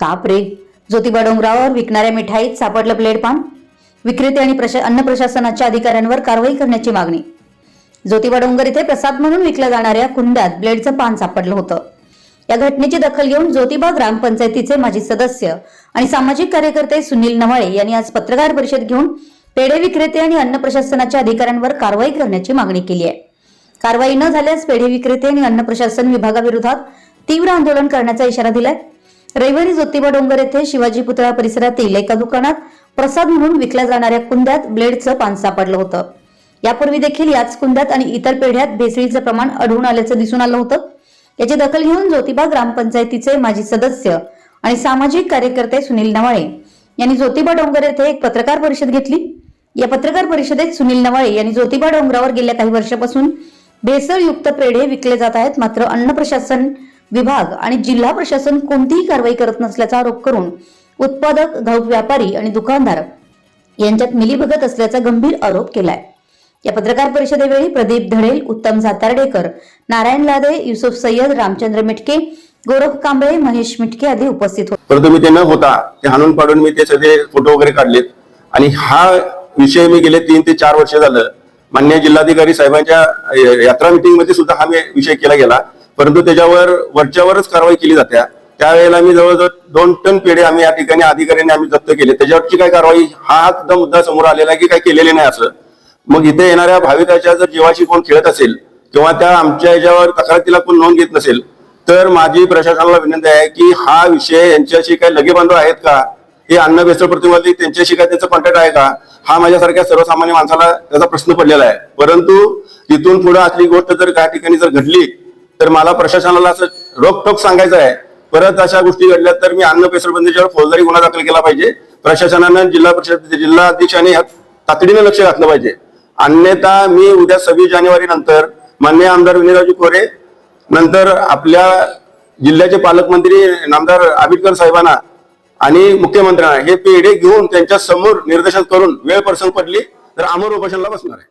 ताप रे ज्योतिबा डोंगरावर विकणाऱ्या मिठाईत सापडलं ब्लेड पान विक्रेते आणि प्रशा अन्न प्रशासनाच्या अधिकाऱ्यांवर कारवाई करण्याची मागणी. ज्योतिबा डोंगर इथे प्रसाद म्हणून विकल्या जाणाऱ्या कुंड्यात ब्लेडचं पान सापडलं होतं. या घटनेची दखल घेऊन ज्योतिबा ग्रामपंचायतीचे माजी सदस्य आणि सामाजिक कार्यकर्ते सुनील नवाळे यांनी आज पत्रकार परिषद घेऊन पेढे विक्रेते आणि अन्न प्रशासनाच्या अधिकाऱ्यांवर कारवाई करण्याची मागणी केली आहे. कारवाई न झाल्यास पेढे विक्रेते आणि अन्न प्रशासन विभागाविरोधात तीव्र आंदोलन करण्याचा इशारा दिलाय. रविवारी ज्योतिबा डोंगर येथे शिवाजी पुतळा परिसरातील एका दुकानात प्रसाद म्हणून विकल्या जाणाऱ्या कुंड्यात ब्लेडचं पान सापडलं होतं. यापूर्वी देखील याच कुंद्यात आणि इतर पेढ्यात भेसळीचं प्रमाण आढळून आल्याचं दिसून आलं होतं. याची दखल घेऊन ज्योतिबा ग्रामपंचायतीचे माजी सदस्य आणि सामाजिक कार्यकर्ते सुनील नवाळे यांनी ज्योतिबा डोंगर येथे एक पत्रकार परिषद घेतली. या पत्रकार परिषदेत सुनील नवाळे यांनी ज्योतिबा डोंगरावर गेल्या काही वर्षापासून भेसळयुक्त पेढे विकले जात आहेत. मात्र अन्न प्रशासन विभाग आणि जिल्हा प्रशासन कोणतीही कारवाई करत नसल्याचा आरोप करून उत्पादक घाऊक व्यापारी आणि दुकानदार यांच्यात मिलीभगत असल्याचा गंभीर आरोप केलाय. या पत्रकार परिषदेवेळी प्रदीप धडेल उत्तम सातार्डेकर नारायण लादे युसुफ सय्यद रामचंद्र मिटके गोरख कांबळे महेश मिटके आदी उपस्थित होते. परंतु मी ते न होता ते हाणून पाडून मी ते सगळे फोटो वगैरे काढलेत. आणि हा विषय मी गेले तीन ते चार वर्ष झालं. मान्य जिल्हाधिकारी साहेबांच्या यात्रा मिटिंगमध्ये सुद्धा हा विषय केला गेला. परंतु त्याच्यावर वरच्यावरच कारवाई केली जाते. त्यावेळेला आम्ही जवळजवळ दोन टन पेढे आम्ही या ठिकाणी अधिकाऱ्यांनी आम्ही जप्त केले. त्याच्यावरची काय कारवाई हा सुद्धा मुद्दा समोर आलेला आहे की काय केलेली नाही असं. मग इथे येणाऱ्या भाविकाच्या जर जीवाशी कोण खेळत असेल किंवा त्या आमच्या याच्यावर तक्रारीला कोण नोंद घेत नसेल तर माझी प्रशासनाला विनंती आहे की हा विषय यांच्याशी काही लगेबांधव आहेत का? हे अन्न भेसळ प्रतिबंधित त्यांच्याशी काय त्याचं कॉन्टॅक्ट आहे का? हा माझ्यासारख्या सर्वसामान्य माणसाला त्याचा प्रश्न पडलेला आहे. परंतु तिथून पुढे असली गोष्ट जर काही ठिकाणी जर घडली तर मला प्रशासनाला असं रोखोक सांगायचं आहे. परत अशा गोष्टी घडल्या तर मी अन्न पेसरबंदीच्यावर फौजदारी गुन्हा दाखल केला पाहिजे. प्रशासनानं जिल्हा परिषद जिल्हा अध्यक्षांनी तातडीने लक्ष घातलं पाहिजे. अन्यथा मी उद्या सव्वीस जानेवारी नंतर मान्य आमदार विनयराजू कोरे नंतर आपल्या जिल्ह्याचे पालकमंत्री नामदार आबिटकर साहेबांना आणि मुख्यमंत्र्यांना हे पेढे घेऊन त्यांच्यासमोर निर्देशन करून वेळ प्रसंग पडली तर अमर उपोषणला बसणार आहे.